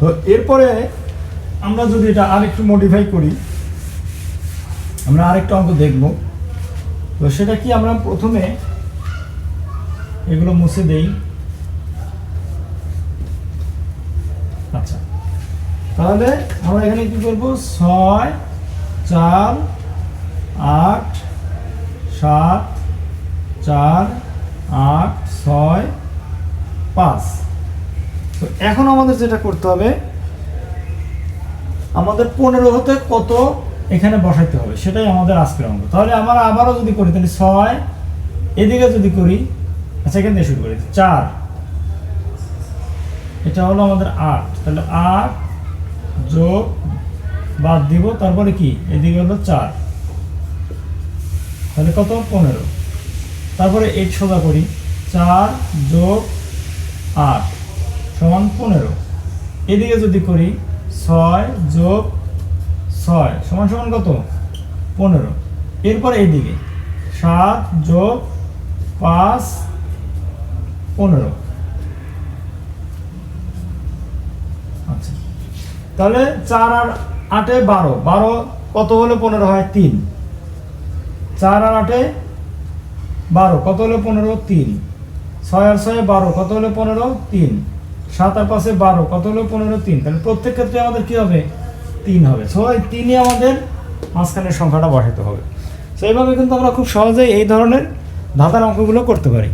তো এরপরে আমরা যদি এটা আরেকটু মডিফাই করি, আমরা আরেকটা অঙ্ক দেখব। তো সেটা কি আমরা প্রথমে এগুলো মুছে দেই? আচ্ছা। তাহলে আমরা এখানে কি করব? ছয়, চার, আট, সাত, চার আট ছয় পাঁচ তো এখন আমাদের যেটা করতে হবে, আমাদের পনেরো হতে কত এখানে বসাইতে হবে, সেটাই আমাদের আজকের অঙ্ক। তাহলে আমরা আবারও যদি করি, তাহলে ছয়, এদিকে যদি করি আচ্ছা এখান থেকে শুরু করি, চার। এটা হলো আমাদের আট, তাহলে আট যোগ বাদ দিব, তারপরে কি? এদিকে হলো চার। তাহলে কত? পনেরো। তারপরে এইট সোজা করি, চার যোগ আট। এদিকে যদি করি ছয় যোগ ছয়, সমান সমান কত? পনেরো। এরপর এইদিকে, সাত যোগ পাঁচ, পনেরো। আচ্ছা। তাহলে চার আর আটে বারো। বারো কত হলে পনেরো হয়? তিন। চার আর আটে বারো। কত হলে পনেরো? তিন। ছয় আর ছয়ে বারো। কত হলে পনেরো? তিন। সাত আর পাঁচে বারো। কত হলো? পনেরো, তিন। তাহলে প্রত্যেক ক্ষেত্রে আমাদের কি হবে? তিন হবে। ছয় তিনই আমাদের মাঝখানের সংখ্যাটা বসাতে হবে। তো এইভাবে কিন্তু আমরা খুব সহজেই এই ধরনের ধাঁধার অঙ্কগুলো করতে পারি।